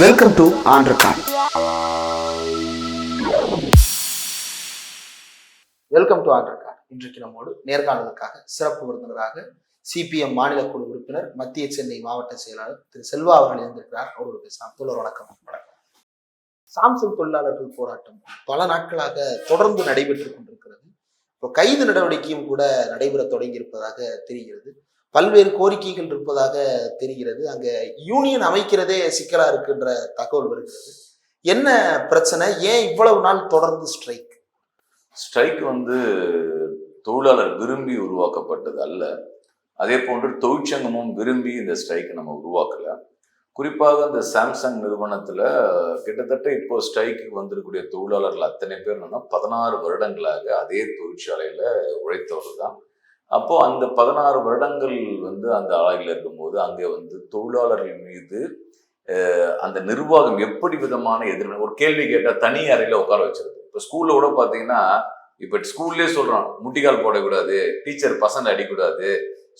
Welcome to ஆண்ட்ரகான் welcome to ஆண்ட்ரகான் இன்றைக்கு நம்மோடு நேர்காணலுக்காக சிறப்பு விருந்தினராக சிபிஎம் மாநில குழு உறுப்பினர் மத்திய சென்னை மாவட்ட செயலாளர் திரு செல்வா அவர்கள் இருந்திருக்கிறார் அவரோடு பேசலாம். தோழர் வணக்கம். வணக்கம் சாம்சங் தொழிலாளர்கள் போராட்டம் பல நாட்களாக தொடர்ந்து நடைபெற்று கொண்டிருக்கிறது. இப்போ கைது நடவடிக்கையும் கூட நடைபெற தொடங்கி இருப்பதாக தெரிகிறது. பல்வேறு கோரிக்கைகள் இருப்பதாக தெரிகிறது. அங்க யூனியன் அமைக்கிறதே சிக்கலா இருக்குன்ற தகவல் வருகிறது. என்ன பிரச்சனை? ஏன் இவ்வளவு நாள் தொடர்ந்து ஸ்ட்ரைக் ஸ்ட்ரைக் வந்து தொழிலாளர் விரும்பி உருவாக்கப்பட்டது அல்ல. அதே போன்று தொழிற்சங்கமும் விரும்பி இந்த ஸ்ட்ரைக்கை நம்ம உருவாக்கல. குறிப்பாக இந்த சாம்சங் நிறுவனத்தில் கிட்டத்தட்ட இப்போ ஸ்ட்ரைக்கு வந்திருக்கக்கூடிய தொழிலாளர்கள் அத்தனை பேர் என்னன்னா பதினாறு வருடங்களாக அதே தொழிற்சாலையில் உழைத்தவர்கள் தான். அப்போ அந்த பதினாறு வருடங்கள் வந்து அந்த ஆலையில் இருக்கும்போது அங்கே வந்து தொழிலாளர்கள் மீது அந்த நிர்வாகம் எப்படி விதமான எதிர்ப்பு ஒரு கேள்வி கேட்டால் தனி அறையில் உட்கார வச்சிருது. இப்போ ஸ்கூலில் கூட பார்த்தீங்கன்னா இப்போ ஸ்கூல்லே சொல்கிறோம் முட்டிக்கால் போடக்கூடாது டீச்சர் பசங்க அடிக்கூடாது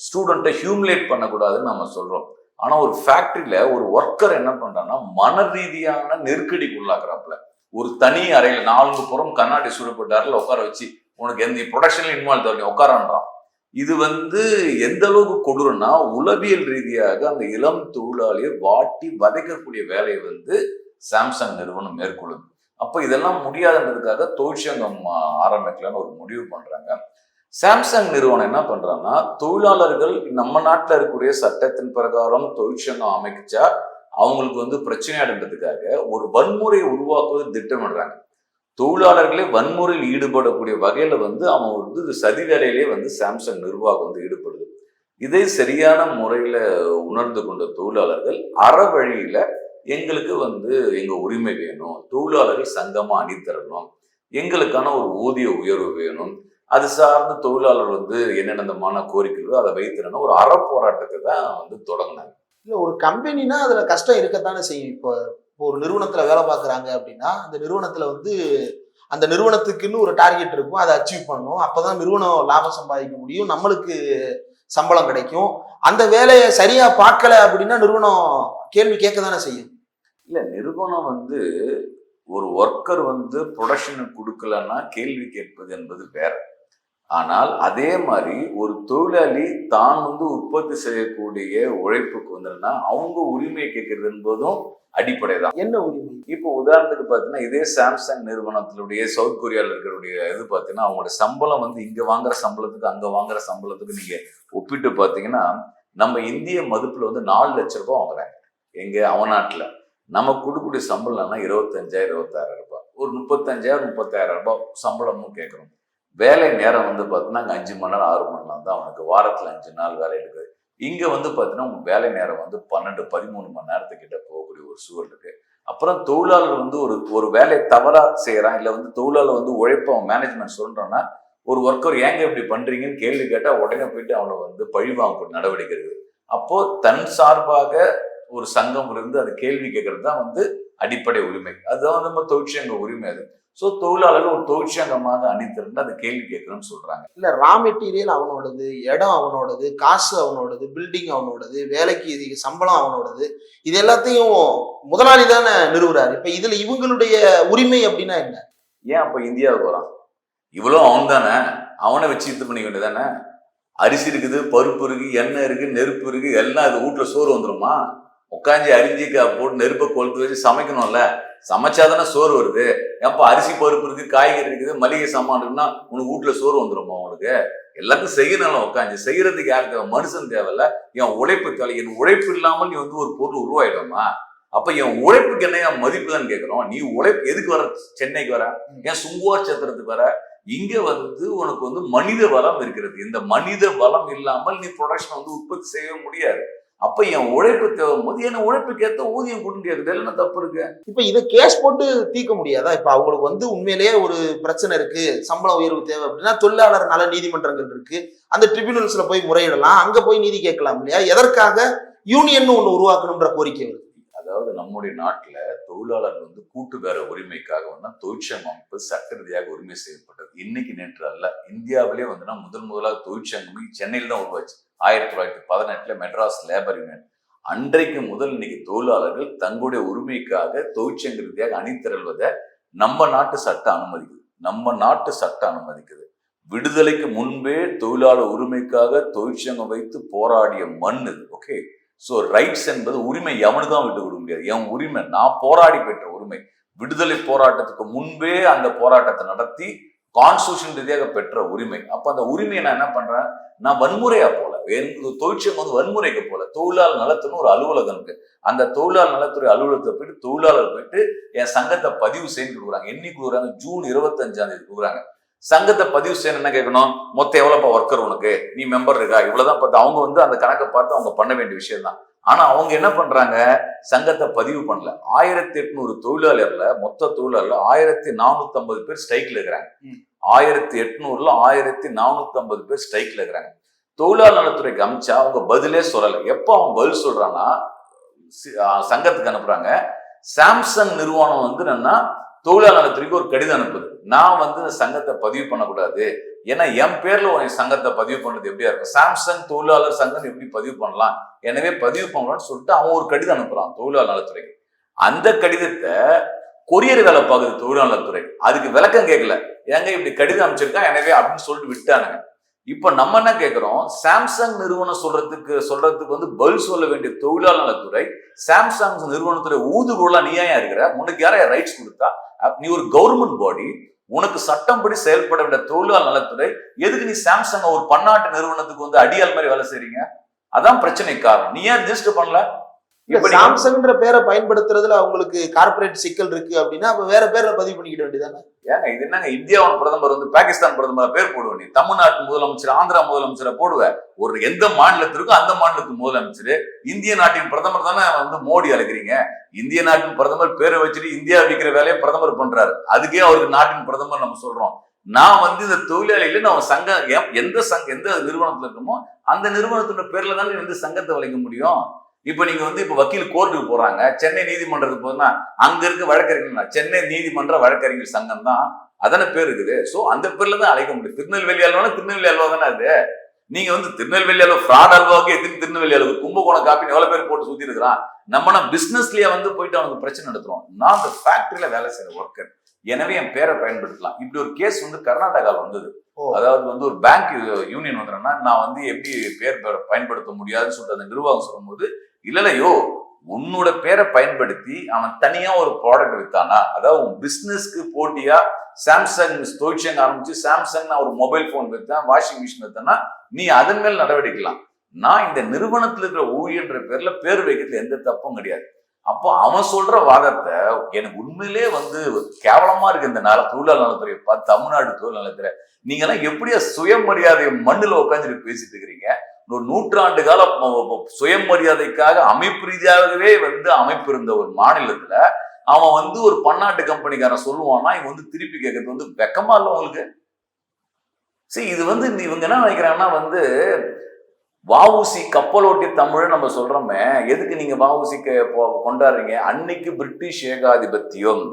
ஸ்டூடெண்ட்டை ஹியூமிலேட் பண்ணக்கூடாதுன்னு நம்ம சொல்கிறோம் ஆனால் ஒரு ஃபேக்ட்ரியில் ஒரு ஒர்க்கர் என்ன பண்ணுறான்னா மன ரீதியான நெருக்கடிக்கு உள்ளாக்குறாப்புல. ஒரு தனி அறையில் நான்கு புறம் கண்ணாடி சூடப்பட்டாரில் உட்கார வச்சு உனக்கு எந்த ப்ரொடக்ஷன்ல இன்வால்வ் தரணும் உட்காரான்றான். இது வந்து எந்த அளவுக்கு கொடூரம்னா உளவியல் ரீதியாக அந்த இளம் தொழிலாளியை வாட்டி வதைக்கக்கூடிய வேலையை வந்து சாம்சங் நிறுவனம் மேற்கொள்ளுது. அப்போ இதெல்லாம் முடியாதுன்றதுக்காக தொழிற்சங்கம் ஆரம்பிக்கலான்னு ஒரு முடிவு பண்றாங்க. சாம்சங் நிறுவனம் என்ன பண்றாங்கன்னா தொழிலாளர்கள் நம்ம நாட்டில் இருக்கக்கூடிய சட்டத்தின் பிரகாரம் தொழிற்சங்கம் அமைச்சா அவங்களுக்கு வந்து பிரச்சனையாடுன்றதுக்காக ஒரு வன்முறையை உருவாக்குவது திட்டமிடுறாங்க. தொழிலாளர்களே வன்முறையில் ஈடுபடக்கூடிய வகையில் வந்து அவன் வந்து சதி வேலையிலே வந்து சாம்சங் நிர்வாகம் வந்து ஈடுபடுது. இதை சரியான முறையில் உணர்ந்து கொண்ட தொழிலாளர்கள் அற வழியில் எங்களுக்கு வந்து எங்கள் உரிமை வேணும் தொழிலாளர்கள் சங்கமாக அணித்தரணும் எங்களுக்கான ஒரு ஊதிய உயர்வு வேணும் அது சார்ந்த தொழிலாளர் வந்து என்னென்னமான கோரிக்கைகளோ அதை வைத்திருந்தோம் ஒரு அற போராட்டத்தை தான் வந்து தொடங்கினாங்க. இல்லை ஒரு கம்பெனினா அதில் கஷ்டம் இருக்கத்தானே செய்யும். இப்போ இப்போ ஒரு நிறுவனத்துல வேலை பார்க்குறாங்க அப்படின்னா அந்த நிறுவனத்துல வந்து அந்த நிறுவனத்துக்குன்னு ஒரு டார்கெட் இருக்கும் அதை அச்சீவ் பண்ணணும் அப்போதான் நிறுவனம் லாபம் சம்பாதிக்க முடியும் நம்மளுக்கு சம்பளம் கிடைக்கும். அந்த வேலையை சரியா பார்க்கல அப்படின்னா நிறுவனம் கேள்வி கேட்க தானே செய்யும். இல்லை நிறுவனம் வந்து ஒரு ஒர்க்கர் வந்து ப்ரொடக்ஷனுக்கு கொடுக்கலன்னா கேள்வி கேட்பது என்பது வேற. ஆனால் அதே மாதிரி ஒரு தொழிலாளி தான் வந்து உற்பத்தி செய்யக்கூடிய உழைப்புக்கு வந்ததுன்னா அவங்க உரிமையை கேட்கறது என்பதும் அடிப்படை தான் என்ன உரிமை? இப்போ உதாரணத்துக்கு பார்த்தீங்கன்னா இதே சாம்சங் நிறுவனத்தினுடைய சவுத் கொரியாவில் இருக்கிறடைய இது பார்த்தீங்கன்னா அவங்களோட சம்பளம் வந்து இங்க வாங்குற சம்பளத்துக்கு அங்க வாங்குற சம்பளத்துக்கு நீங்க ஒப்பிட்டு பார்த்தீங்கன்னா நம்ம இந்திய மதிப்புல வந்து நாலு லட்ச ரூபாய் வாங்குறாங்க. எங்க அவன் நாட்டுல. நம்ம கொடுக்கக்கூடிய சம்பளம்னா இருபத்தஞ்சாயிரம் இருபத்தாயிரம் ரூபாய். ஒரு முப்பத்தஞ்சாயிரம் முப்பத்தாயிரம் ரூபாய் சம்பளமும் கேட்குறோம். வேலை நேரம் வந்து பார்த்தீங்கன்னா அங்கே அஞ்சு மணி நேரம் ஆறு மணி நேரம் தான் அவனுக்கு வாரத்தில் அஞ்சு நாள் வேலை எடுக்குது. இங்கே வந்து பார்த்தீங்கன்னா உங்கள் வேலை நேரம் வந்து பன்னெண்டு பதிமூணு மணி நேரத்துக்கிட்ட போகக்கூடிய ஒரு சூழல் இருக்கு. அப்புறம் தொழிலாளர் வந்து ஒரு ஒரு வேலையை தவறாக செய்கிறான் இல்லை வந்து தொழிலாளர் வந்து உழைப்ப மேனேஜ்மெண்ட் சொல்கிறோன்னா ஒரு ஒர்க்கர் ஏங்க இப்படி பண்ணுறீங்கன்னு கேள்வி கேட்டால் உடனே போயிட்டு அவனை வந்து பழிவாங்கக்கூடிய நடவடிக்கை இருக்குது அப்போது தன் சார்பாக ஒரு சங்கம் இருந்து அது கேள்வி கேட்கறது தான் வந்து அடிப்படை உரிமை. அதுதான் வந்து நம்ம தொழிற்சங்க உரிமை அது. ஸோ தொழிலாளர்கள் ஒரு தொழிற்சங்கமாக அணித்திருந்து அதை கேள்வி கேட்கணும்னு சொல்றாங்க. இல்ல ரா மெட்டீரியல் அவனோடது இடம் அவனோடது காசு அவனோடது பில்டிங் அவனோடது வேலைக்கு சம்பளம் அவனோடது இது எல்லாத்தையும் முதலாளி தானே நிறுவுறாரு. இப்ப இதுல இவங்களுடைய உரிமை அப்படின்னா என்ன? ஏன் அப்ப இந்தியாவுக்கு வரான்? இவ்வளோ அவன் தானே? அவனை வச்சு இது பண்ணிக்க வேண்டியதானே அரிசி இருக்குது பருப்பு இருக்கு எண்ணெய் இருக்கு நெருப்பு இருக்கு எல்லாம் அது வீட்டுல சோறு வந்துருமா? உட்காந்து அரிஞ்சிக்கா போட்டு நெருப்பை கொளுத்து வச்சு சமைக்கணும்ல. சமைச்சாதானே சோறு வருது? ஏன்பா அரிசி பருப்பு இருக்குது காய்கறி இருக்குது மளிகை சாமான் இருக்குன்னா உனக்கு வீட்டுல சோறு வந்துருமா உனக்கு? எல்லாத்தையும் செய்யணும் உட்காந்து செய்யறதுக்கு யார் தேவை? மனுஷன் தேவையில்ல. என் உழைப்பு தேவை. என் உழைப்பு இல்லாமல் நீ வந்து ஒரு பொருள் உருவாயிடுமா அப்ப என் உழைப்புக்கு என்ன என் மதிப்பு தான் கேட்கிறோம் நீ உழைப்பு எதுக்கு வர? சென்னைக்கு வர? ஏன் சுங்குவார் சத்திரத்துக்கு வர? இங்க வந்து உனக்கு வந்து மனித வளம் இருக்கிறது. இந்த மனித வளம் இல்லாமல் நீ ப்ரொடக்ஷன் வந்து உற்பத்தி செய்ய முடியாது. அப்ப என் உழைப்பு தேவையும் போது என் உழைப்புக்கு ஏத்த ஊதியம் கொடுக்க முடியாது என்ன தப்பு இருக்கு. இப்ப இதை கேஸ் போட்டு தீர்க்க முடியாதா? இப்ப அவங்களுக்கு வந்து உண்மையிலேயே ஒரு பிரச்சனை இருக்கு. சம்பள உயர்வு தேவை அப்படின்னா தொழிலாளர் நல நீதிமன்றங்கள் இருக்கு. அந்த ட்ரிபியூனல்ஸ்ல போய் முறையிடலாம். அங்க போய் நீதி கேட்கலாம் இல்லையா? எதற்காக? யூனியன் ஒண்ணு உருவாக்கணும்ன்ற கோரிக்கை வருது. அதாவது நம்முடைய நாட்டுல தொழிலாளர் வந்து கூட்டு வேற உரிமைக்காக வந்து தொழிற்சங்கம் அமைப்பு சட்ட ரீதியாக உரிமை செய்யப்பட்டது. இன்னைக்கு நேற்று அல்ல. இந்தியாவிலே வந்துன்னா முதல் முதலாக தொழிற்சங்கம் சென்னையில் தான் உருவாச்சு. ஆயிரத்தி தொள்ளாயிரத்தி பதினெட்டுல மெட்ராஸ் லேபர் யூனியன். அன்றைக்கு முதல் இன்னைக்கு தொழிலாளர்கள் தங்களுடைய உரிமைக்காக தொழிற்சங்க ரீதியாக அணிதிரள்வதை நம்ம நாட்டு சட்டம் அனுமதிக்குது. நம்ம நாட்டு சட்டம் அனுமதிக்குது. விடுதலைக்கு முன்பே தொழிலாளர் உரிமைக்காக தொழிற்சங்கம் வைத்து போராடிய மண் இது ஓகே ஸோ ரைட்ஸ் என்பது உரிமை எவனுக்கு தான் விட்டு கொடுக்க முடியாது. என் உரிமை நான் போராடி பெற்ற உரிமை. விடுதலை போராட்டத்துக்கு முன்பே அந்த போராட்டத்தை நடத்தி கான்ஸ்டியூஷன் ரீதியாக பெற்ற உரிமை. அப்போ அந்த உரிமையை நான் என்ன பண்றேன்? நான் வன்முறையா போல எனக்கு தொழிற்சங்கம் வந்து வன்முறைக்கு போல. தொழிலாளர் நலத்துன்னு ஒரு அலுவலகம் இருக்கு. அந்த தொழிலாளர் நலத்துறை அலுவலகத்தை போயிட்டு தொழிலாளர் போயிட்டு என் சங்கத்தை பதிவு செய்து கொடுக்குறாங்க. என்னைக்கு கொடுக்குறாங்க? ஜூன் இருபத்தஞ்சாம் தேதி கொடுக்குறாங்க. சங்கத்தை பதிவு செய்யணும் என்ன கேட்கணும்? மொத்தம் எவ்வளோப்பா ஒர்க்கர் உனக்கு? நீ மெம்பர் இருக்கா? இவ்வளவுதான் பார்த்து அவங்க வந்து அந்த கணக்கை பார்த்து அவங்க பண்ண வேண்டிய விஷயம் தான். ஆனா அவங்க என்ன பண்றாங்க? சங்கத்தை பதிவு பண்ணல. ஆயிரத்தி எட்நூறு தொழிலாளர்ல மொத்த தொழிலாளர்ல ஆயிரத்தி நானூத்தி ஐம்பது பேர் ஸ்ட்ரைக்ல இருக்கிறாங்க. ஆயிரத்தி எட்நூறுல ஆயிரத்தி நானூத்தி ஐம்பது பேர் ஸ்ட்ரைக்ல இருக்கிறாங்க. தொழிலாளர் நலத்துறைக்கு அமிச்சா அவங்க பதிலே சொல்லலை. எப்போ அவன் பதில் சொல்றான்னா சங்கத்துக்கு அனுப்புறாங்க. சாம்சங் நிறுவனம் வந்து என்னன்னா தொழிலாளர் நலத்துறைக்கு ஒரு கடிதம் அனுப்புது. நான் வந்து சங்கத்தை பதிவு பண்ணக்கூடாது. ஏன்னா என் பேர்ல உன் சங்கத்தை பதிவு பண்றது எப்படியா இருக்கும்? சாம்சங் தொழிலாளர் சங்கம் எப்படி பதிவு பண்ணலாம்? எனவே பதிவு பண்ணலாம்னு சொல்லிட்டு அவன் ஒரு கடிதம் அனுப்புறான் தொழிலாளர் நலத்துறைக்கு. அந்த கடிதத்தை கொரியர் வேலை பார்க்குது தொழிலாளர் நலத்துறை. அதுக்கு விளக்கம் கேட்கல. ஏங்க இப்படி கடிதம் அனுப்பிச்சிருக்கான் எனவே அப்படின்னு சொல்லிட்டு விட்டானுங்க. இப்போ நம்ம என்ன கேட்குறோம் சாம்சங் நிறுவனம் சொல்றதுக்கு சொல்றதுக்கு வந்து பதில் சொல்ல வேண்டிய தொழிலாளர் நலத்துறை சாம்சங் நிறுவனத்துடைய ஊதுகுழலா நீ ஏன் இருக்கிற? உனக்கு யாரையா ரைட்ஸ் கொடுத்தா? நீ ஒரு கவர்மெண்ட் பாடி உனக்கு சட்டம்படி செயல்பட வேண்டிய தொழிலாளர் நலத்துறை எதுக்கு நீ சாம்சங் ஒரு பன்னாட்டு நிறுவனத்துக்கு வந்து அடியாள் மாதிரி வேலை செய்றீங்க? அதான் பிரச்சனை காரணம். நீ ஏன் ரிஜிஸ்டர் பண்ணல? சாம்சங்ன்ற பேரை பயன்படுத்துறதுல அவங்களுக்கு கார்ப்பரேட் சிக்கல் இருக்கு அப்படின்னா அப்ப வேற பேர்ல பதிவு பண்ணிக்கிட வேண்டியதானே ஏங்க இது என்னங்க இந்தியாவின் பிரதமர் வந்து பாகிஸ்தான் பிரதமர் பேர் போடுவ நீ? தமிழ்நாட்டு முதலமைச்சர் ஆந்திரா முதலமைச்சரை போடுவ. ஒரு எந்த மாநிலத்திற்கும் அந்த மாநிலத்து முதலமைச்சர். இந்திய நாட்டின் பிரதமர் தானே வந்து மோடி அழைக்கிறீங்க. இந்திய நாட்டின் பிரதமர் பேரை வச்சுட்டு இந்தியா விற்கிற வேலையை பிரதமர் பண்றாரு. அதுக்கே அவருக்கு நாட்டின் பிரதமர் நம்ம சொல்றோம். நான் வந்து இந்த தொழிலாளிகளை நம்ம சங்கம் எந்த சங்க எந்த நிறுவனத்துல இருக்கோமோ அந்த நிறுவனத்தோட பேர்ல தானே வந்து சங்கத்தை வளைக்க முடியும்? இப்போ நீங்க வந்து இப்போ வக்கீல் கோர்ட்டுக்கு போறாங்க சென்னை நீதிமன்றத்துக்கு போனா அங்க இருக்க வழக்கறிஞர் சென்னை நீதிமன்ற வழக்கறிஞர் சங்கம் தான் அதான பேர் இருக்குது. ஸோ அந்த பேர்ல தான் அழைக்க முடியும். திருநெல்வேலி அல்வானா திருநெல்வேலி அல்வா தானே அது? நீங்க வந்து திருநெல்வேலி அல்வா ஃப்ராட் அல்வாவுக்கு எதிர்த்து திருநெல்வேலி அல்வா கும்பகோணம் காப்பி எவ்வளவு பேர் போட்டு சுத்தி இருக்கிறான்? நம்ம நான் பிசினஸ்லயே வந்து போயிட்டு அவனுக்கு பிரச்சனை நடத்துறோம். நான் அந்த ஃபேக்டரியில வேலை செய்யற ஒர்க்கர் எனவே என் பேரை பயன்படுத்தலாம். இப்படி ஒரு கேஸ் வந்து கர்நாடகாவில் வந்தது. அதாவது வந்து ஒரு பேங்க் யூனியன் வந்துடுறேன்னா நான் வந்து எப்படி பேர் பயன்படுத்த முடியாதுன்னு சொல்லிட்டு அந்த நிர்வாகம் சொல்லும்போது இல்லையோ உன்னோட பேரை பயன்படுத்தி அவன் தனியா ஒரு ப்ராடக்ட் வித்தானா? அதாவது உன் பிசினஸ்க்கு போட்டியா சாம்சங் தொழிற்சங்க ஆரம்பிச்சு சாம்சங் நான் ஒரு மொபைல் போன் வித்தேன் வாஷிங் மிஷின் வித்தேன்னா நீ அதன் மேல் நடவடிக்கலாம். நான் இந்த நிறுவனத்தில் இருக்கிற ஊழியன்ற பேர்ல பேர் வைக்கிறதுல எந்த தப்பும் கிடையாது. அப்போ அவன் சொல்ற வாதத்தை எனக்கு உண்மையிலே வந்து கேவலமா இருக்கு இந்த நாள தொழிலாளர் நலத்துறை. தமிழ்நாடு தொழில் நலத்துறை. நீங்க எல்லாம் எப்படியா சுயமரியாதை மண்ணில் உட்காந்துட்டு பேசிட்டு இருக்கிறீங்க? ஒரு நூற்றாண்டு கால சுயமரியாதைக்காக அமைப்பு ரீதியாகவே வந்து அமைப்பு இருந்த ஒரு மாநிலத்துல அவன் வந்து ஒரு பன்னாட்டு கம்பெனிக்காரன் சொல்லுவான்னா இவன் வந்து திருப்பி கேட்கறது வந்து வெக்கமா இல்லை உங்களுக்கு? சரி இது வந்து இவங்க என்ன நினைக்கிறாங்கன்னா வந்து வஉசி கப்பலோட்டி தமிழ் நம்ம சொல்றோமே எதுக்கு நீங்க வஉசி கொண்டாடுறீங்க? அன்னைக்கு பிரிட்டிஷ் ஏகாதிபத்தியம்.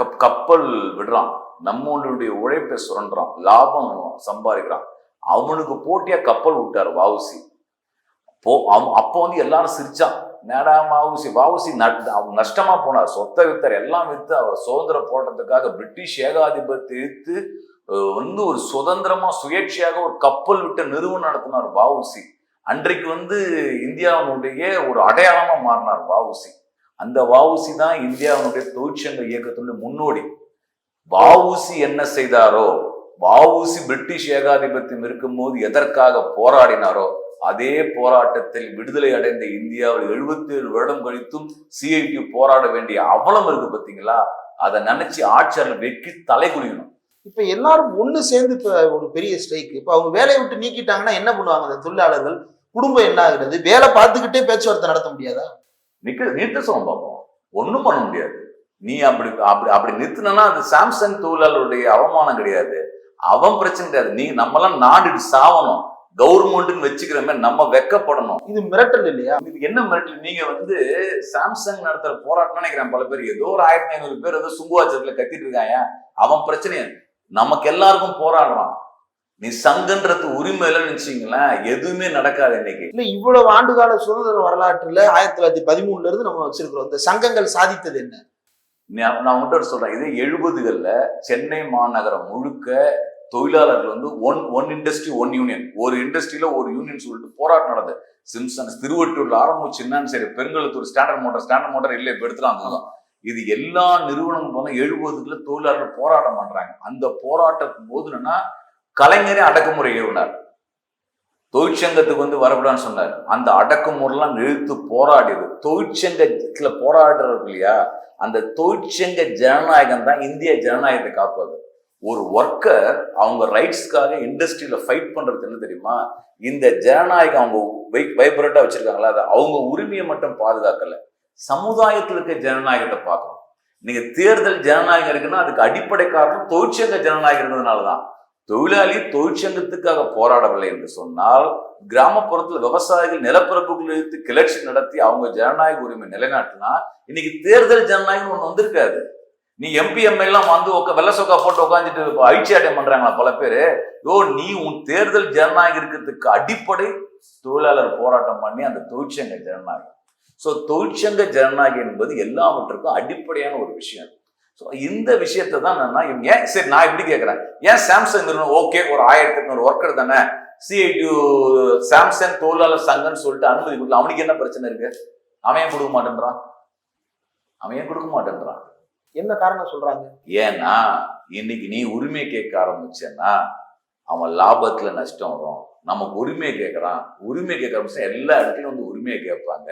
கப் கப்பல் விடுறான். நம்மளுடைய உழைப்பை சுரண்டுறான். லாபம் சம்பாதிக்கிறான். அவனுக்கு போட்டியா கப்பல் விட்டார் வாவுசி போ அவன் அப்போ வந்து எல்லாரும் சிரிச்சான். நேடா வாவுசி வாவுசி நட் அவன் நஷ்டமா போனார். சொத்தை வித்தர். எல்லாம் வித்து அவர் சுதந்திர போட்டதுக்காக பிரிட்டிஷ் ஏகாதிபத்தியத்து வந்து ஒரு சுதந்திரமா சுயேட்சையாக ஒரு கப்பல் விட்ட நிறுவனம் நடத்தினார் வஉசி. அன்றைக்கு வந்து இந்தியாவினுடைய ஒரு அடையாளமா மாறினார் வஉசி. அந்த வஉசி தான் இந்தியாவினுடைய தொழிற்சங்க இயக்கத்தினுடைய முன்னோடி. வஉசி என்ன செய்தாரோ வஉசி பிரிட்டிஷ் ஏகாதிபத்தியம் இருக்கும்போது எதற்காக போராடினாரோ அதே போராட்டத்தில் விடுதலை அடைந்த இந்தியாவில் 77 ஏழு வருடம் கழித்தும் சிஐடி போராட வேண்டிய அவலம் இருக்கு பார்த்தீங்களா அதை நினைச்சு ஆட்சியாளர் வெக்கி தலை குனியணும் இப்ப எல்லாரும் ஒண்ணு சேர்ந்து இப்ப ஒரு பெரிய ஸ்ட்ரைக் இப்ப அவங்க வேலையை விட்டு நீக்கிட்டாங்கன்னா என்ன பண்ணுவாங்க அந்த தொழிலாளர்கள்? குடும்பம் என்ன ஆகுறது? வேலை பார்த்துக்கிட்டே பேச்சுவார்த்தை நடத்த முடியாதா? நிக்க நிறுத்த சொல்ல பார்ப்போம் ஒண்ணும் பண்ண முடியாது. நீ அப்படி அப்படி அப்படி நிறுத்தினா அது சாம்சங் தொழிலாளருடைய அவமானம் கிடையாது. அவன் பிரச்சனை கிடையாது. நீ நம்மலாம் நாடு சாவணும். கவர்மெண்ட்னு வச்சுக்கிற மாதிரி நம்ம வெக்கப்படணும். இது மிரட்டல் இல்லையா? இது என்ன மிரட்டல்? நீங்க வந்து சாம்சங் நடத்துற போராட்டம் நினைக்கிறேன் பல பேர். ஏதோ ஒரு ஆயிரத்தி ஐநூறு பேர் ஏதோ சுங்குவாச்சத்துல கத்திட்டு இருக்காங்க. அவன் பிரச்சனை நமக்கு எல்லாருக்கும் போராடுறான் நீ சங்கன்றது உரிமை இல்லைன்னு வச்சுங்களேன் எதுவுமே நடக்காது இன்னைக்கு. இல்ல இவ்வளவு ஆண்டுகால சுதந்திர வரலாற்றுல ஆயிரத்தி தொள்ளாயிரத்தி பதிமூணுல இருந்து நம்ம வச்சிருக்கிறோம். இந்த சங்கங்கள் சாதித்தது என்ன? நான் உங்கள்கிட்ட சொல்றேன். இது எழுபதுகள்ல சென்னை மாநகரம் முழுக்க தொழிலாளர்கள் வந்து one one industry one union ஒரு இண்டஸ்ட்ரியில ஒரு யூனியன் சொல்லிட்டு போராட்டம் நடந்தது சிம்சன்ஸ் திருவட்டூர்ல ஆரம்பிச்சு என்னன்னு சரி Perungalathur standard motor standard motor இல்லை இப்ப எடுத்துறாங்க இது எல்லா நிறுவனமும் போன எழுபதுக்குள்ள தொழிலாளர்கள் போராட்டம் பண்றாங்க அந்த போராட்டத்தின் போது என்னன்னா கலைஞரே அடக்குமுறை ஏவினார். தொழிற்சங்கத்துக்கு வந்து வரக்கூடாதுன்னு சொன்னார். அந்த அடக்குமுறைலாம் நிறுத்து போராடியது. தொழிற்சங்கத்துல போராடுறது இல்லையா? அந்த தொழிற்சங்க ஜனநாயகம் தான் இந்திய ஜனநாயகத்தை காப்பது ஒரு ஒர்க்கர் அவங்க ரைட்ஸ்க்காக இண்டஸ்ட்ரியில ஃபைட் பண்றது என்ன தெரியுமா? இந்த ஜனநாயகம் அவங்க வைப்ரேட்டா வச்சிருக்காங்களா? அதை அவங்க உரிமையை மட்டும் பாதுகாக்கல. சமுதாயத்தில் இருக்க ஜனநாயகத்தை பார்க்கணும். நீங்க தேர்தல் ஜனநாயகம் இருக்குன்னா அதுக்கு அடிப்படை காரணம் தொழிற்சங்க ஜனநாயகம் இருந்ததுனாலதான் தொழிலாளி தொழிற்சங்கத்துக்காக போராடவில்லை என்று சொன்னால் கிராமப்புறத்துல விவசாயிகள் நிலப்பரப்புகள் எடுத்து கிளர்ச்சி நடத்தி அவங்க ஜனநாயக உரிமை நிலைநாட்டினா இன்னைக்கு தேர்தல் ஜனநாயகம் ஒண்ணு வந்திருக்காது. நீ எம்பி எல்லாம் வந்து உக்க வெள்ள சொக்கா போட்டு உட்காந்துட்டு ஐச்சியாட்டம் பண்றாங்களா பல பேரு? யோ நீ உன் தேர்தல் ஜனநாயகம் இருக்கிறதுக்கு அடிப்படை தொழிலாளர் போராட்டம் பண்ணி அந்த தொழிற்சங்க ஜனநாயகம். ஸோ தொழிற்சங்க ஜனநாயகம் என்பது எல்லாவற்றுக்கும் அடிப்படையான ஒரு விஷயம். ஸோ இந்த விஷயத்தை தான் நான் இவங்க ஏன் சரி நான் எப்படி கேட்குறேன். ஏன் சாம்சங் நிறுவனம் ஓகே ஒரு ஆயிரத்தி எட்நூறு ஒர்க்கர் தானே சிஐடி சாம்சங் தொழிலாளர் சங்கம்னு சொல்லிட்டு அனுமதி கொடுக்கல. அவனுக்கு என்ன பிரச்சனை இருக்கு? அவன் கொடுக்க மாட்டேன்றான்? அவன் கொடுக்க மாட்டேன்றான்? என்ன காரணம் சொல்றாங்க? ஏன்னா இன்னைக்கு நீ உரிமை கேட்க ஆரம்பிச்சேன்னா அவன் லாபத்துல நஷ்டம் வரும். நமக்கு உரிமையை கேட்கறான். உரிமை கேட்க ஆரம்பிச்சா எல்லா இடத்துலயும் வந்து உரிமையை கேட்பாங்க.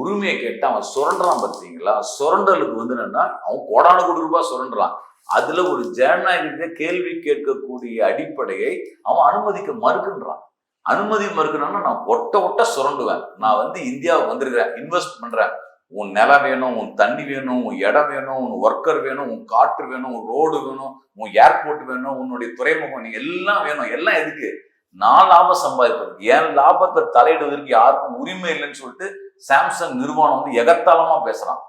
உரிமையை கேட்டு அவன் சுரண்டுறான் பார்த்தீங்களா சுரண்டலுக்கு வந்து என்னன்னா அவன் கோடான கோடி ரூபாய் சுரண்டுறான். அதுல ஒரு ஜனநாயகத்தை கேள்வி கேட்கக்கூடிய அடிப்படையை அவன் அனுமதிக்க மறுக்கின்றான். அனுமதி மறுக்கணும்னா நான் ஒட்ட ஒட்ட சுரண்டுவேன். நான் வந்து இந்தியாவுக்கு வந்திருக்கிறேன் இன்வெஸ்ட் பண்றேன். உன் நிலம் வேணும் உன் தண்ணி வேணும் உன் இடம் வேணும் உன் ஒர்க்கர் வேணும் உன் காற்று வேணும் உன் ரோடு வேணும் உன் ஏர்போர்ட் வேணும் உன்னுடைய துறைமுகம் நீ எல்லாம் வேணும். எல்லாம் எதுக்கு? நான் லாபம் சம்பாதிப்பது என் லாபத்தை தலையிடுவதற்கு யாருக்கும் உரிமை இல்லைன்னு சொல்லிட்டு சாம்சங் நிறுவனம் வந்து எகத்தாளமா பேசுறான்.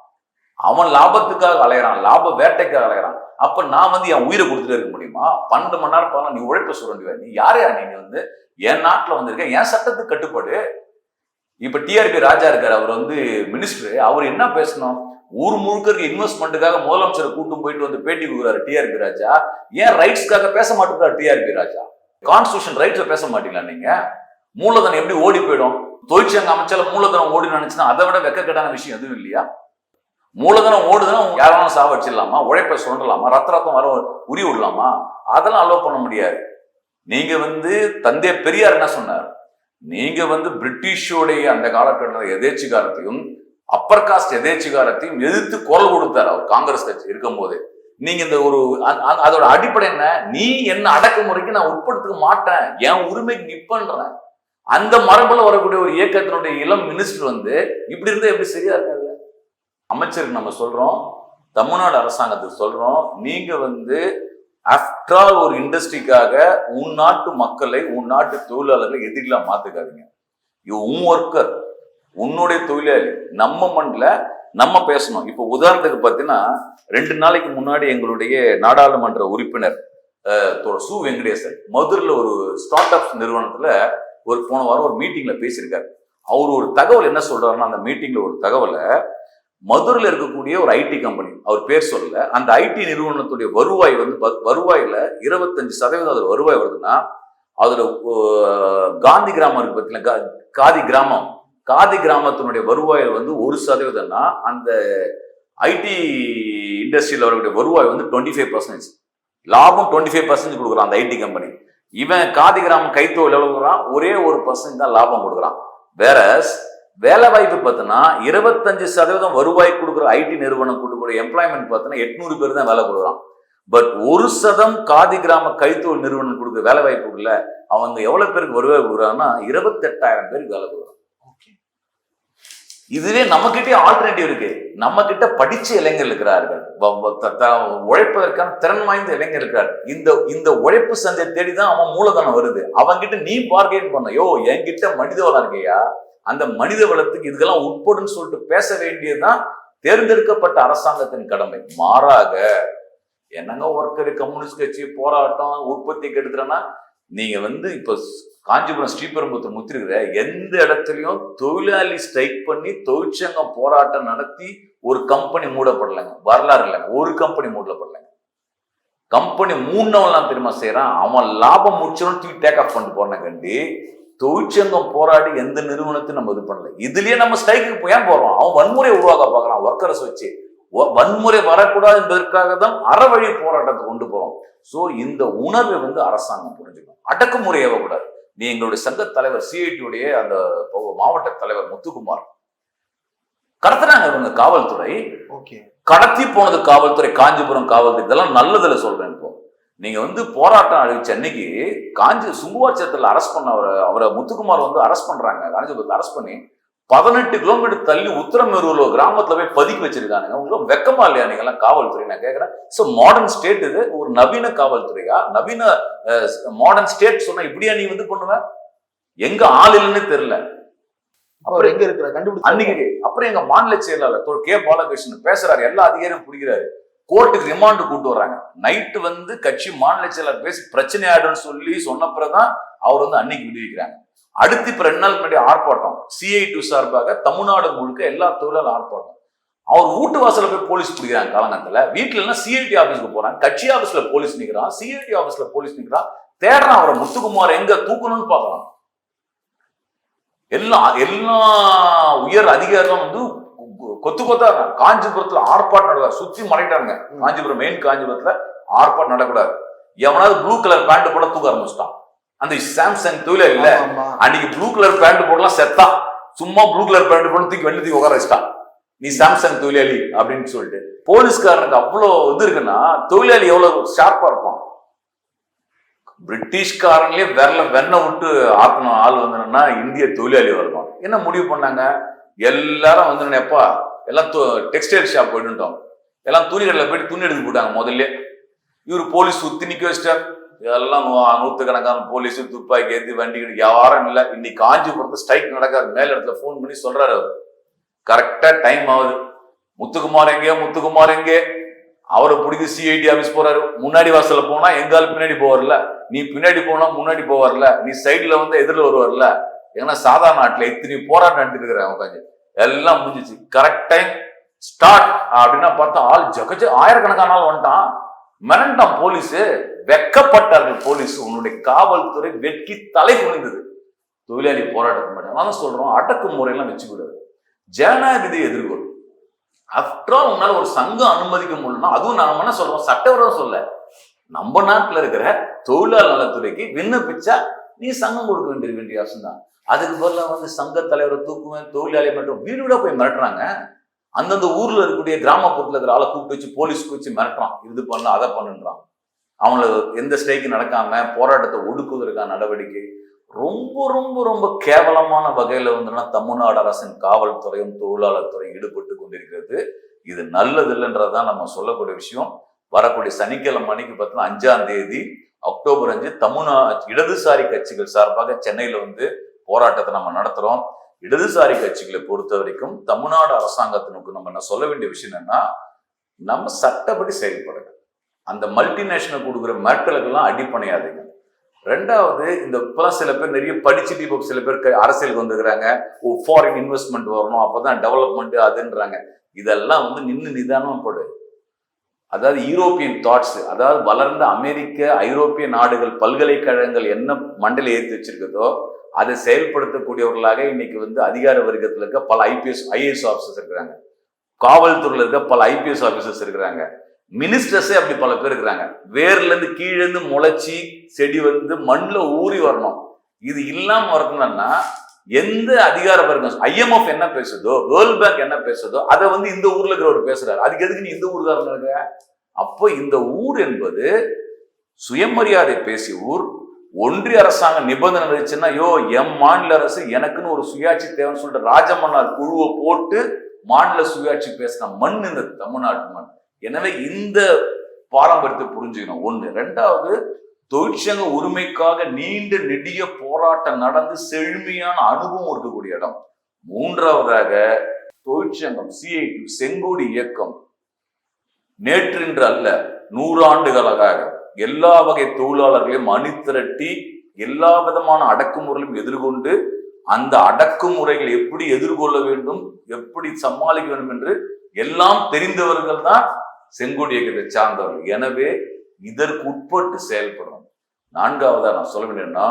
அவன் லாபத்துக்காக அலையறான் லாப வேட்டைக்காக அலையறான். அப்ப நான் வந்து என் உயிரை கொடுத்துட்டு இருக்க முடியுமா? பன்னெண்டு மணி நேரம் பண்ணலாம் நீ உழைப்ப சுரண்டுவ நீ யார் யார் நீங்க வந்து என் நாட்டுல வந்திருக்க என் சட்டத்துக்கு கட்டுப்பாடு. இப்ப டிஆர்பி ராஜா இருக்காரு அவர் வந்து மினிஸ்டர் அவர் என்ன பேசணும்? ஊர் முழுக்க இருக்க இன்வெஸ்ட்மெண்ட்டுக்காக முதலமைச்சரை கூட்டும் போயிட்டு வந்து பேட்டி கொடுக்குறாரு டிஆர்பி ராஜா. ஏன் ரைட்ஸ்க்காக பேச மாட்டேங்கிறார் டிஆர்பி ராஜா? கான்ஸ்டியூஷன் ரைட்ஸை பேச மாட்டீங்களா நீங்க? மூலதனம் எப்படி ஓடி போயிடும்? தொழிற்சங்க அமைச்சால மூலதனம் ஓடி நினைச்சுன்னா அதை விட வெக்கக்கேடான விஷயம் எதுவும் இல்லையா? மூலதனம் ஓடுதுன்னா யாராலும் சாவடிச்சிடலாமா உழைப்பை சுரண்டலாமா? ரத்த ரத்தம் வர உரி விடலாமா? அதெல்லாம் அலோவ் பண்ண முடியாது. நீங்க வந்து தந்தை பெரியார் என்ன சொன்னார்? நீங்க வந்து பிரிட்டிஷோடைய அந்த காலகட்டத்தில் எதேச்சிகாரத்தையும் அப்பர் காஸ்ட் எதேச்சிகாரத்தையும் எதிர்த்து குரல் கொடுத்தார் அவர் காங்கிரஸ் கட்சி இருக்கும் போது நீங்க இந்த ஒரு அதோட அடிப்படை என்ன? நீ என்ன அடக்குமுறைக்கு நான் உட்படுத்திக்க மாட்டேன். என் உரிமைக்கு நிப்பன்றேன். அந்த மரபில் வரக்கூடிய ஒரு இயக்கத்தினுடைய இளம் மினிஸ்டர் வந்து இப்படி இருந்தால் எப்படி சரியா இருக்காது அமைச்சருக்கு நம்ம சொல்றோம் தமிழ்நாடு அரசாங்கத்துக்கு சொல்றோம் நீங்க வந்து ஆஃப்டர் ஆல் ஒரு இண்டஸ்ட்ரிக்காக உன் நாட்டு மக்களை உன் நாட்டு தொழிலாளர்களை எதிரிகளா மாத்துக்காதீங்க. யூ உன் ஒர்க்கர் உன்னுடைய தொழிலாளி. நம்ம மண்ணில் நம்ம பேசணும். இப்போ உதாரணத்துக்கு பார்த்தீங்கன்னா ரெண்டு நாளைக்கு முன்னாடி எங்களுடைய நாடாளுமன்ற உறுப்பினர் சு வெங்கடேசன் மதுரையில் ஒரு ஸ்டார்ட் அப் நிறுவனத்தில் ஒரு போன வாரம் ஒரு மீட்டிங்ல பேசியிருக்காரு. அவர் ஒரு தகவல் என்ன சொல்றாருன்னா அந்த மீட்டிங்ல ஒரு தகவலை மதுரையில் இருக்கக்கூடிய ஒரு ஐடி கம்பெனி அவர் பேர் சொல்லல அந்த ஐடி நிறுவனத்துடைய வருவாய் வந்து வருவாயில் வருவாயில இருபத்தஞ்சு சதவீதம் அதில் வருவாய் வருதுன்னா அதுல காந்தி கிராமம் இருக்கு பார்த்தீங்களா கா- காதி கிராமம். காதி கிராமத்தினுடைய வருவாயில் வந்து ஒரு சதவீதம்னா அந்த ஐடி இண்டஸ்ட்ரியில் வரக்கூடிய வருவாய் வந்து டுவெண்ட்டி ஃபைவ் பர்சன்டேஜ் லாபம் டுவெண்ட்டி ஃபைவ் பர்சன்டேஜ் கொடுக்குறான் அந்த ஐடி கம்பெனி இவன் காதி கிராமம் கைத்தொழில் எவ்வளவு கொடுக்குறான் ஒரே ஒரு பர்சன்ட் தான் லாபம் கொடுக்குறான். வேற வேலை வாய்ப்பு பார்த்தோன்னா இருபத்தஞ்சு சதவீதம் வருவாய் கொடுக்குற ஐடி நிறுவனம் கொடுக்குற எம்ப்ளாய்மெண்ட் பார்த்தோன்னா எட்நூறு பேர் தான் வேலை கொடுக்குறான். பட் ஒரு சதம் காதி கிராம கைத்தொழில் நிறுவனம் கொடுக்குற வேலை வாய்ப்பு இல்லை அவங்க எவ்வளவு பேருக்கு வருவாய் கொடுக்குறாங்கன்னா இருபத்தெட்டாயிரம் பேருக்கு வேலை கொடுக்குறான். இதுவே நம்ம கிட்டே ஆல்டர்னேட்டிவ் இருக்கு. நம்ம கிட்ட படிச்ச இளைஞர் இருக்கிறார்கள். உழைப்பதற்கான திறன் வாய்ந்த இளைஞர் இருக்கிறார். இந்த இந்த உழைப்பு சந்தையை தேடி தான் அவன் மூலதனம் வருது. அவன்கிட்ட நீ பார்கெயின் பண்ண. யோ என்கிட்ட மனித வளம் இருக்கையா? அந்த மனித வளத்துக்கு இதுக்கெல்லாம் உட்படுன்னு சொல்லிட்டு பேச வேண்டியதுதான் தேர்ந்தெடுக்கப்பட்ட அரசாங்கத்தின் கடமை. மாறாக என்னங்க ஒர்க்கர் கம்யூனிஸ்ட் கட்சி போராட்டம் உற்பத்தி கெடுத்துறேன்னா நீங்க வந்து இப்போ காஞ்சிபுரம் ஸ்ரீபெரும்புத்தூர் முத்திருக்கிற எந்த இடத்துலையும் தொழிலாளி ஸ்ட்ரைக் பண்ணி தொழிற்சங்கம் போராட்டம் நடத்தி ஒரு கம்பெனி மூடப்படலைங்க. வரலாறு இல்லைங்க. ஒரு கம்பெனி மூடப்படலைங்க. கம்பெனி மூணவன்லாம் தெரியுமா செய்கிறான் அவன் லாபம் முடிச்சவன் தூக்கி டேக் ஆஃப் பண்ணிட்டு போறான் கண்டி தொழிற்சங்கம் போராடி எந்த நிறுவனத்தையும் நம்ம இது பண்ணல. இதுலயே நம்ம ஸ்ட்ரைக்கு போய் ஏன் போறோம்? அவன் வன்முறை உருவாக்க பார்க்கறான். ஒர்க்கர்ஸ் வச்சு. வ- வன்முறை வரக்கூடாது என்பதற்காக தான் அறவழி போராட்டத்தை கொண்டு போறோம். சோ இந்த உணர்வை வந்து அரசாங்கம் புரிஞ்சுக்கணும். அடக்குமுறை ஏவக்கூடாது. நீ எங்களுடைய சங்க தலைவர் சிஐடியுடைய அந்த மாவட்ட தலைவர் முத்துக்குமார். கடத்துனாங்க இவங்க காவல்துறை. ஓகே. கடத்தி போனது காவல்துறை காஞ்சிபுரம் காவல்துறை. இதெல்லாம் நல்லதுல சொல்றேன் இப்போ. நீங்க வந்து போராட்டம் அழிச்ச அன்னைக்கு காஞ்சி சுங்குவாச்சத்துல அரெஸ்ட் பண்ண அவரை அவரை முத்துக்குமார் வந்து அரெஸ்ட் பண்றாங்க. காஞ்சிபுரத்துல அரெஸ்ட் பண்ணி பதினெட்டு கிலோமீட்டர் தள்ளி உத்தரமேரூர்ல கிராமத்துல போய் பதுக்கி வச்சிருக்கானுங்க. உங்களுக்கு வெக்கமா இல்லையா நீங்க எல்லாம் காவல்துறை நான் கேக்குறேன். ஸோ மாடர்ன் ஸ்டேட் இது ஒரு நவீன காவல்துறையா? நவீன மாடர்ன் ஸ்டேட் சொன்னா இப்படியா நீ வந்து பண்ணுவ எங்க ஆள் இல்லைன்னு தெரியல. அவர் எங்க இருக்கிற கண்டுபிடிச்சு அன்னைக்கு அப்புறம் எங்க மாநில செயலாளர் கே. பாலகிருஷ்ணன் பேசுறாரு. எல்லா அதிகாரியும் பிடிக்கிறாரு கோர்ட்டுக்கு ரிமாண்டு கூட்டு வர்றாங்க. நைட்டு வந்து கட்சி மாநில செயலாளர் பேசி பிரச்சனை ஆயிடும்னு சொல்லி சொன்ன பிறகுதான் அவர் வந்து அன்னைக்கு விடுவிக்கிறாங்க. அடுத்து இப்ப ரெண்டு நாள் முன்னாடி ஆர்ப்பாட்டம். சிஐ டு சார்பாக தமிழ்நாடு முழுக்க எல்லா தொழிலாளர் ஆர்ப்பாட்டம். அவர் வீட்டு வாசல்ல போய் போலீஸ் பிடிக்கிறாங்க காலங்கத்துல வீட்டுல எல்லாம் சிஐடி ஆபீஸ்க்கு போறாங்க. கட்சி ஆபீஸ்ல போலீஸ் நிக்கிறான். சிஐடி ஆபீஸ்ல போலீஸ் நிக்கிறான். தேடுறான் அவரை முத்துக்குமார் எங்க தூக்கணும்னு பாக்கலாம் எல்லா எல்லா உயர் அதிகாரிகளும் வந்து கொத்து கொத்தா இருக்காங்க. காஞ்சிபுரத்துல ஆர்ப்பாட்டம் நடக்காது. சுத்தி மறைட்டாங்க. காஞ்சிபுரம் மெயின் காஞ்சிபுரத்துல ஆர்ப்பாட்டம் நடக்கூடாது எவனாவது ப்ளூ கலர் பேண்ட் போட தூக்க ஆரம்பிச்சிட்டான். அந்த சாம்சங் தொழில இல்ல. அன்னைக்கு ப்ளூ கலர் பேண்ட் போடலாம் செத்தான் சும்மா ப்ளூ கலர் பேண்ட் போட்டு தூக்கி வெளில தூக்கி உட்கார வச்சிட்டான் நீ சாம்சங் தொழிலாளி அப்படின்னு சொல்லிட்டு. போலீஸ்காரனுக்கு அவ்வளோ இது இருக்குன்னா தொழிலாளி எவ்வளவு ஷார்ப்பா இருப்பான்? பிரிட்டிஷ்காரங்களே விரல வெண்ணெய் விட்டு ஆத்தின ஆள் வந்தனா இந்திய தொழிலாளி வருவான். என்ன முடிவு பண்ணாங்க? எல்லாரும் வந்து எல்லாம் டெக்ஸ்டைல் ஷாப் போயிட்டுட்டோம் எல்லாம் துணி கடையில் போயிட்டு துணி எடுத்து போட்டாங்க முதல்ல. இவர் போலீஸ் சுத்தி நிக்க வச்சிட்டார். எல்லாம் நூற்றுக்கணக்கான போலீஸு துப்பாக்கி ஏற்றி வண்டி யாரும் இல்லை. இன்னைக்கு காஞ்சிபுரத்து ஸ்ட்ரைக் நடக்காது. மேல் இடத்துல ஃபோன் பண்ணி சொல்றாரு அவர். கரெக்டாக டைம் ஆகுது. முத்துக்குமார் எங்கே? முத்துக்குமார் எங்கே? அவரை பிடிக்க சிஐடி ஆஃபீஸ் போறாரு. முன்னாடி வாசல்ல போனா எங்கால பின்னாடி போவார்ல? நீ பின்னாடி போனா முன்னாடி போவார்ல? நீ சைடில் வந்து எதிரில் வருவார்ல? ஏன்னா சாதாரண நாட்டில் இத்தனை போராட்டம் நடந்துட்டு இருக்கிறாங்க உட்காந்து எல்லாம் முடிஞ்சிச்சு. கரெக்ட் டைம் ஸ்டார்ட் அப்படின்னா பார்த்தா ஆள் ஜகஜ ஆயிரக்கணக்கான ஆள் வந்துட்டான். மிரண்டான் போலீஸ் வெக்கப்பட்டார்கள் போலீஸ் உன்னுடைய காவல்துறை வெட்கி தலை குனிந்தது. தொழிலாளி போராட்டத்தை மாட்டேன் நான் சொல்றோம் அடக்குமுறையெல்லாம் வச்சுக்கூடாது. ஜனநாயகத்தை எதிர்கொள்ளும் ஆஃப்டர் ஆல் உன்னால ஒரு சங்கம் அனுமதிக்க முடியலன்னா அதுவும் நாம என்ன சொல்றோம் சட்டவிரோதம் சொல்ல. நம்ம நாட்டில் இருக்கிற தொழிலாளர் நலத்துறைக்கு விண்ணப்பிச்சா நீ சங்கம் கொடுக்க வேண்டிய வேண்டிய அவசியம் தான். அதுக்கு பதிலாக வந்து சங்க தலைவரை தூக்குவேன் தொழிலாளி மற்றும் வீடு வீடா போய் மிரட்டுறாங்க. அந்தந்த ஊர்ல இருக்கக்கூடிய கிராமப்புறத்துல இருக்கிற ஆளை கூப்பிட்டு வச்சு போலீஸ்க்கு வச்சு மிரட்டுறான். இது பண்ண அதை பண்ணுன்றான். அவங்கள எந்த ஸ்டேக்கு நடக்காம போராட்டத்தை ஒடுக்குவதற்கான நடவடிக்கை ரொம்ப ரொம்ப ரொம்ப கேவலமான வகையில வந்துன்னா தமிழ்நாடு அரசின் காவல்துறையும் தொழிலாளர் துறையும் ஈடுபட்டு கொண்டிருக்கிறது. இது நல்லது இல்லைன்றதுதான் நம்ம சொல்லக்கூடிய விஷயம். வரக்கூடிய சனிக்கிழமை மணிக்கு பார்த்தீங்கன்னா அஞ்சாம் தேதி அக்டோபர் அஞ்சு தமிழ்நா இடதுசாரி கட்சிகள் சார்பாக சென்னையில வந்து போராட்டத்தை நம்ம நடத்துறோம். இடதுசாரி கட்சிகளை பொறுத்த வரைக்கும் தமிழ்நாடு அரசாங்கத்தினுக்கு நம்ம என்ன சொல்ல வேண்டிய விஷயம் என்னன்னா நம்ம சட்டப்படி செயல்படுங்க. அந்த மல்டிநேஷனல் கொடுக்குற மிரட்டலுக்கெல்லாம் அடிப்படையாதீங்க ரெண்டாவது இந்த இப்பெல்லாம் சில பேர் நிறைய படிச்சுட்டு இப்போ சில பேர் அரசியலுக்கு வந்துக்கிறாங்க ஃபாரின் இன்வெஸ்ட்மெண்ட் வரணும் அப்போதான் டெவலப்மெண்ட் அதுன்றாங்க. இதெல்லாம் வந்து நின்று நிதானமாக போடு அதாவது யூரோப்பியன் தாட்ஸ் அதாவது வளர்ந்த அமெரிக்க ஐரோப்பிய நாடுகள் பல்கலைக்கழகங்கள் என்ன மண்டல ஏற்றி வச்சிருக்குதோ அதை செயல்படுத்தக்கூடியவர்களாக இன்னைக்கு வந்து அதிகார வர்க்கத்தில் இருக்க பல ஐபிஎஸ் ஐஏஎஸ் ஆஃபீஸர்ஸ் இருக்கிறாங்க. காவல்துறையில் இருக்க பல ஐபிஎஸ் ஆஃபீஸர்ஸ் இருக்கிறாங்க. மினிஸ்டர்ஸே அப்படி பல பேர் இருக்கிறாங்க. வேர்லேருந்து கீழேருந்து முளைச்சி செடி வந்து மண்ணில் ஊறி வரணும். இது இல்லாமல் வரணும்னா எந்த அதிகார வர்க்கம் ஐஎம்எஃப் என்ன பேசுதோ வேர்ல்ட் பேங்க் என்ன பேசுதோ அதை வந்து இந்த ஊர்ல இருக்கிறவர் பேசுறாரு. அதுக்கு எதுக்கு நீ இந்த ஊர்காரன் இருக்க? அப்போ இந்த ஊர் என்பது சுயமரியாதை பேசிய ஊர் ஒன்றிய அரசாங்கம் நிபந்தனை இருந்துச்சுன்னா யோ எம் மாநில அரசு எனக்குன்னு ஒரு சுயாட்சி தேவைன்னு சொல்லிட்டு ராஜமன்னார் குழுவை போட்டு மாநில சுயாட்சி பேசின மண் இந்த தமிழ்நாட்டு மண். எனவே இந்த பாரம்பரியத்தை புரிஞ்சுக்கணும். ஒன்று ரெண்டாவது தொழிற்சங்க உரிமைக்காக நீண்ட நெடிய போராட்டம் நடந்து செழுமையான அனுபவம் இருக்கக்கூடிய இடம். மூன்றாவதாக தொழிற்சங்கம் சிஐடி செங்கோடி இயக்கம் நேற்றின்று அல்ல நூறாண்டுகளாக எல்லா வகை தொழிலாளர்களையும் அணித்திரட்டி எல்லா விதமான அடக்குமுறைகளையும் எதிர்கொண்டு அந்த அடக்குமுறைகளை எப்படி எதிர்கொள்ள வேண்டும் எப்படி சமாளிக்க வேண்டும் என்று எல்லாம் தெரிந்தவர்கள் தான் செங்கோடி இயக்கத்தை சார்ந்தவர்கள். எனவே இதற்கு உட்பட்டு செயல்படணும். நான்காவதா நான் சொல்ல வேண்டியன்னா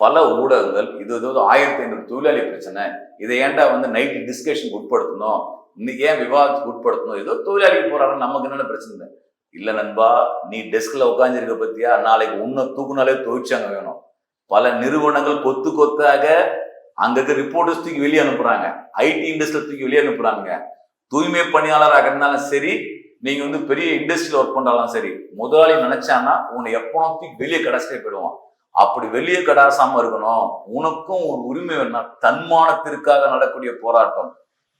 பல ஊடகங்கள் இது ஏதாவது ஆயிரத்தி ஐநூறு தொழிலாளி பிரச்சனை இதை ஏன்டா வந்து நைட்டு டிஸ்கஷனுக்கு உட்படுத்தணும் இன்னைக்கு ஏன் விவாதத்துக்கு உட்படுத்தணும் ஏதோ தொழிலாளி போறாங்க நமக்கு என்னென்ன பிரச்சனை? இல்லை நண்பா நீ டெஸ்கில் உட்காந்துருக்க பத்தியா? நாளைக்கு உன்னை தூக்குனாலே தொழிற்சாங்க வேணும். பல நிறுவனங்கள் கொத்து கொத்தாக அங்கே ரிப்போர்ட்டர்ஸ் தூக்கி வெளியே அனுப்புறாங்க. ஐடி இண்டஸ்ட்ரியில் தூக்கி வெளியே அனுப்புறாங்க. தூய்மை பணியாளராக இருந்தாலும் சரி நீங்க வந்து பெரிய இண்டஸ்ட்ரியில் ஒர்க் பண்ணாலும் சரி முதலாளி நினைச்சான்னா உன்னை எப்போ தூக்கி வெளியே கடைசியே போயிடுவான். அப்படி வெளியே கடாசாம இருக்கணும். உனக்கும் ஒரு உரிமை வேணும்னா தன்மானத்திற்காக நடக்கூடிய போராட்டம்.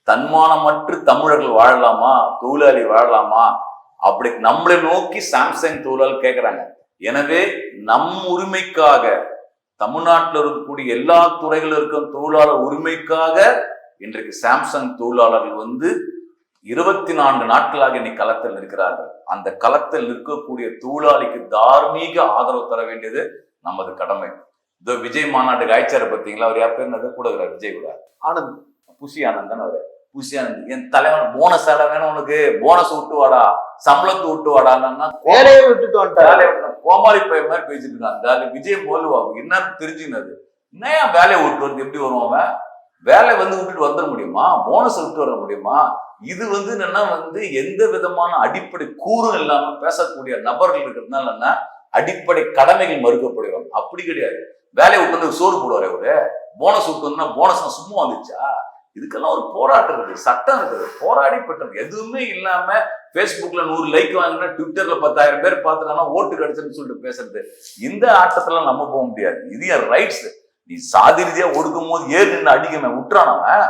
தன்மானமற்று தமிழர்கள் வாழலாமா? தொழிலாளி வாழலாமா? அப்படி நம்மளை நோக்கி சாம்சங் தொழிலாளர் கேட்கிறாங்க எனவே நம் உரிமைக்காக தமிழ்நாட்டில் இருக்கக்கூடிய எல்லா துறைகளில் இருக்கும் தொழிலாளர் உரிமைக்காக இன்றைக்கு சாம்சங் தொழிலாளர்கள் வந்து இருபத்தி நான்கு நாட்களாக இன்னைக்கு களத்தில் இருக்கிறார்கள் அந்த களத்தில் நிற்கக்கூடிய தொழிலாளிக்கு தார்மீக ஆதரவு தர வேண்டியது நமது கடமை. இதோ விஜய் மாநாட்டுக்கு அழைச்சாரு பார்த்தீங்களா? அவர் யார் பேர்? கூட விஜய் கூட. ஆனந்த். புஷி ஆனந்த் அவரு? புஷி ஆனந்த் என் தலைவன் போனஸ் ஆட வேணும் உனக்கு. போனஸ் விட்டு வாடா. சம்பளத்தை விட்டு வாடான்னா வேலையை விட்டுட்டு விட்டு கோமாளி பையன் மாதிரி பேசிட்டு இருக்கான். அந்த விஜய் போலுவா என்னன்னு தெரிஞ்சுனது என்ன வேலையை விட்டு வருது எப்படி வருவான் அவன்? வேலை வந்து விட்டுட்டு வந்துட முடியுமா? போனஸ் விட்டு வர முடியுமா? இது வந்து என்னன்னா வந்து எந்த விதமான அடிப்படை கூறும் இல்லாம பேசக்கூடிய நபர்கள் இருக்கிறதுனால என்ன? அடிப்படை கடமைகள் மறுக்கப்படுகிறோம். அப்படி கிடையாது. வேலையை விட்டு வந்து சோறு போடுவார் அவரு. போனஸ் விட்டு வந்தா போனஸ் சும்மா வந்துச்சா? இதுக்கெல்லாம் ஒரு போராட்டம் இருக்குது சட்டம் இருக்குது. போராடி பட்டம் எதுவுமே இல்லாம ஃபேஸ்புக்கில் நூறு லைக் வாங்கினா ட்விட்டர்ல பத்தாயிரம் பேர் பார்த்துக்கானா ஓட்டு கிடைச்சுன்னு சொல்லிட்டு பேசுறது. இந்த ஆட்டத்துல நம்ம போக முடியாது. இது என் ரைட்ஸ் நீ சாதி ரீதியா ஒடுக்கும் போது ஏறு நின்று அடிக்கணும் விட்டுறானவன்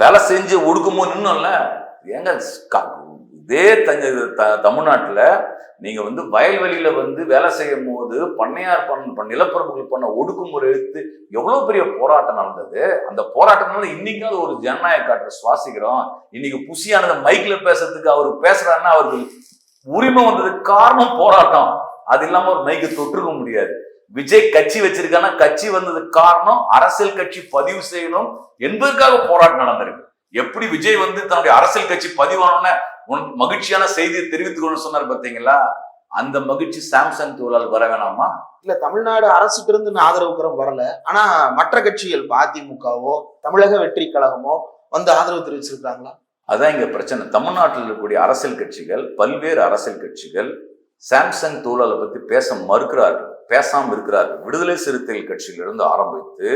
வேலை செஞ்சு ஒடுக்கும் போது நின்னும்ல. ஏங்க இதே தஞ்சை த- தமிழ்நாட்டில் நீங்கள் வந்து வயல்வெளியில் வந்து வேலை செய்யும் போது பண்ணையார் பண்ண நிலப்பரப்புகள் பண்ண ஒடுக்குமுறை எடுத்து எவ்வளோ பெரிய போராட்டம் நடந்தது? அந்த போராட்டம்னால இன்னைக்காவது ஒரு ஜனநாயக காற்றை சுவாசிக்கிறோம். இன்னைக்கு புசியானது மைக்கில் பேசுறதுக்கு அவர் பேசுறாருன்னா அவருக்கு உரிமை வந்ததுக்கு காரணம் போராட்டம். அது இல்லாமல் ஒரு மைக்கு தொற்றுக்க முடியாது. விஜய் கட்சி வச்சிருக்கானா கட்சி வந்ததுக்கு காரணம் அரசியல் கட்சி பதிவு செய்யணும் என்பதற்காக போராட்டம் நடந்திருக்கு. எப்படி விஜய் வந்து தன்னுடைய அரசியல் கட்சி பதிவானோன்னு உன் மகிழ்ச்சியான செய்தியை தெரிவித்துக்கணும்னு சொன்னார் பாத்தீங்களா அந்த மகிழ்ச்சி சாம்சங் தொழிலால் வர வேணாமா? இல்ல தமிழ்நாடு அரசுக்கு இருந்து ஆதரவு கரம் வரல. ஆனா மற்ற கட்சிகள் அதிமுகவோ தமிழக வெற்றி கழகமோ வந்து ஆதரவு தெரிவிச்சிருக்காங்களா? அதான் இங்க பிரச்சனை. தமிழ்நாட்டில் இருக்கக்கூடிய அரசியல் கட்சிகள் பல்வேறு அரசியல் கட்சிகள் சாம்சங் தொழிலாளர் பத்தி பேச மறுக்கிறார்கள். பேசாம இருக்கிறார்கள். விடுதலை சிறுத்தைகள் கட்சியிலிருந்து ஆரம்பித்து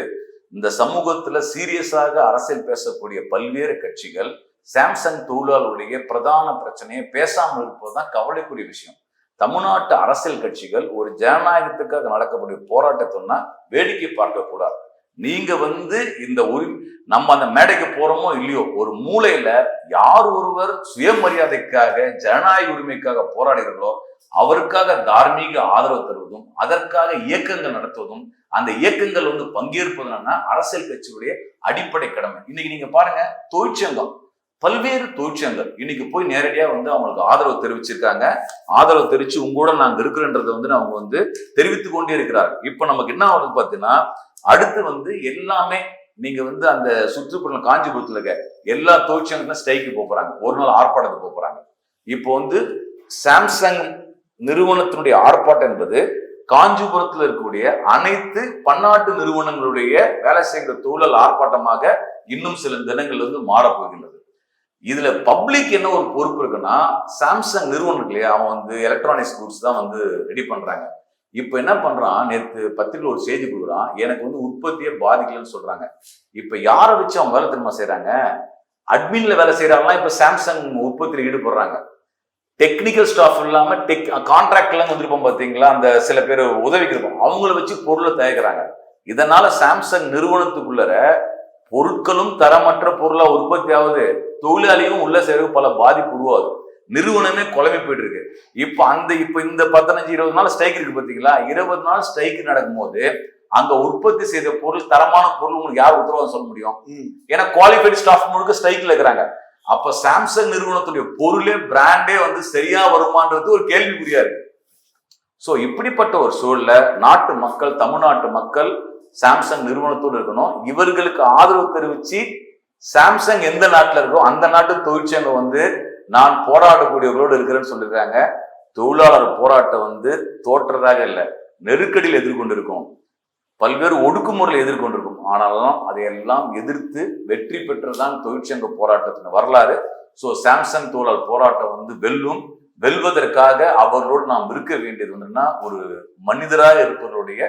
இந்த சமூகத்துல சீரியஸாக அரசியல் பேசக்கூடிய பல்வேறு கட்சிகள் சாம்சங் தொழிலாளருடைய பிரதான பிரச்சனையை பேசாமல் இருப்பது தான் கவலைக்குரிய விஷயம். தமிழ்நாட்டு அரசியல் கட்சிகள் ஒரு ஜனநாயகத்துக்காக நடக்கக்கூடிய போராட்டத்தைன்னா வேடிக்கை பார்க்கக்கூடாது நீங்க வந்து இந்த உரிமை நம்ம அந்த மேடைக்கு போறோமோ இல்லையோ ஒரு மூலையில யார் ஒருவர் சுயமரியாதைக்காக ஜனநாயக உரிமைக்காக போராடுகிறீர்களோ அவருக்காக தார்மீக ஆதரவு தருவதும் அதற்காக இயக்கங்கள் நடத்துவதும் அந்த இயக்கங்கள் வந்து பங்கேற்பதுனா அரசியல் கட்சியுடைய அடிப்படை கடமை. இன்னைக்கு நீங்க பாருங்க தொழிற்சங்கம். பல்வேறு தொழிற்சங்கங்கள். இன்னைக்கு போய் நேரடியாக வந்து அவங்களுக்கு ஆதரவு தெரிவிச்சிருக்காங்க. ஆதரவு தெரிவிச்சு உங்களோட நாங்கள் இருக்கிறன்றதை வந்து அவங்க வந்து தெரிவித்து கொண்டே இருக்கிறார் இப்போ நமக்கு என்ன ஆகுது பார்த்தீங்கன்னா அடுத்து வந்து எல்லாமே நீங்க வந்து அந்த சுற்றுப்புறம் காஞ்சிபுரத்தில் இருக்க எல்லா தொழிற்சங்கங்களும் ஸ்டைக்கு போறாங்க. ஒரு நாள் ஆர்ப்பாட்டத்துக்கு போறாங்க. இப்போ வந்து சாம்சங் நிறுவனத்தினுடைய ஆர்ப்பாட்டம் என்பது காஞ்சிபுரத்தில் இருக்கக்கூடிய அனைத்து பன்னாட்டு நிறுவனங்களுடைய வேலை செய்கிற தொழிலாளர் ஆர்ப்பாட்டமாக இன்னும் சில தினங்கள் வந்து மாறப்போகின்றது. இதுல பப்ளிக் என்ன ஒரு பொறுப்பு இருக்குன்னா சாம்சங் நிறுவனம் இருக்கு இல்லையா? அவன் வந்து எலக்ட்ரானிக்ஸ் குட்ஸ் தான் வந்து ரெடி பண்றாங்க. இப்ப என்ன பண்றான்? நேற்று பத்திரிகை ஒரு செய்தி கொடுக்குறான். எனக்கு வந்து உற்பத்தியே பாதிக்கலன்னு சொல்றாங்க. இப்ப யாரை வச்சு அவங்க வேலை திரும்ப செய்யறாங்க அட்மின்ல வேலை செய்யறாங்களாம் இப்ப சாம்சங் உற்பத்தியில் ஈடுபடுறாங்க. டெக்னிக்கல் ஸ்டாஃப் இல்லாம டெக் கான்ட்ராக்ட்லாம் வந்திருப்போம் பாத்தீங்களா? அந்த சில பேர் உதவிக்கு இருப்போம். அவங்கள வச்சு பொருளை தயாரிக்கிறாங்க. இதனால சாம்சங் நிறுவனத்துக்குள்ளர பொருட்களும் தரமற்ற பொருளா உற்பத்தி ஆகுது. தொழிலாளியும் உள்ள சேர்க்க பல பாதிப்பு உருவாகுது. நிறுவனமே குழம்பி போயிட்டு இருக்கு இப்ப அந்த இப்ப இந்த பதினஞ்சு இருபது நாள் ஸ்ட்ரைக் இருக்கு பாத்தீங்களா? இருபது நாள் ஸ்ட்ரைக் நடக்கும்போது அங்க உற்பத்தி செய்த பொருள் தரமான பொருள் உங்களுக்கு யார் உத்தரவாதம் சொல்ல முடியும். ஏன்னா குவாலிஃபைடு ஸ்டாஃப் முழுக்க ஸ்ட்ரைக்ல இருக்கிறாங்க. அப்ப சாம்சங் நிறுவனத்துடைய பொருளே பிராண்டே வந்து சரியா வருமான்றது ஒரு கேள்விக்குறியா இருக்கு. ஸோ இப்படிப்பட்ட ஒரு சூழல்ல நாட்டு மக்கள் தமிழ்நாட்டு மக்கள் சாம்சங் நிறுவனத்தோடு இருக்கணும். இவர்களுக்கு ஆதரவு தெரிவிச்சு சாம்சங் எந்த நாட்டில் இருக்கோ அந்த நாட்டு தொழிற்சங்கம் வந்து நான் போராடக்கூடியவர்களோடு இருக்கிறேன்னு சொல்லியிருக்காங்க. தொழிலாளர் போராட்டம் வந்து தோற்றதாக இல்லை. நெருக்கடியில் எதிர்கொண்டிருக்கும். பல்வேறு ஒடுக்குமுறையில் எதிர்கொண்டிருக்கும். ஆனாலும் அதையெல்லாம் எதிர்த்து வெற்றி பெற்றதுதான் தொழிற்சங்க போராட்டத்தின் வரலாறு. ஸோ சாம்சங் தொழிலாளர் போராட்டம் வந்து வெல்லும் வெல்வதற்காக அவர்களோடு நாம் இருக்க வேண்டியது வந்துன்னா ஒரு மனிதராக இருப்பவருடைய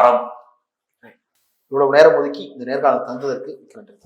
அறம். இவ்வளவு நேரம் ஒதுக்கி இந்த நேர்காலம் தந்ததற்கு மிக்க நன்றி.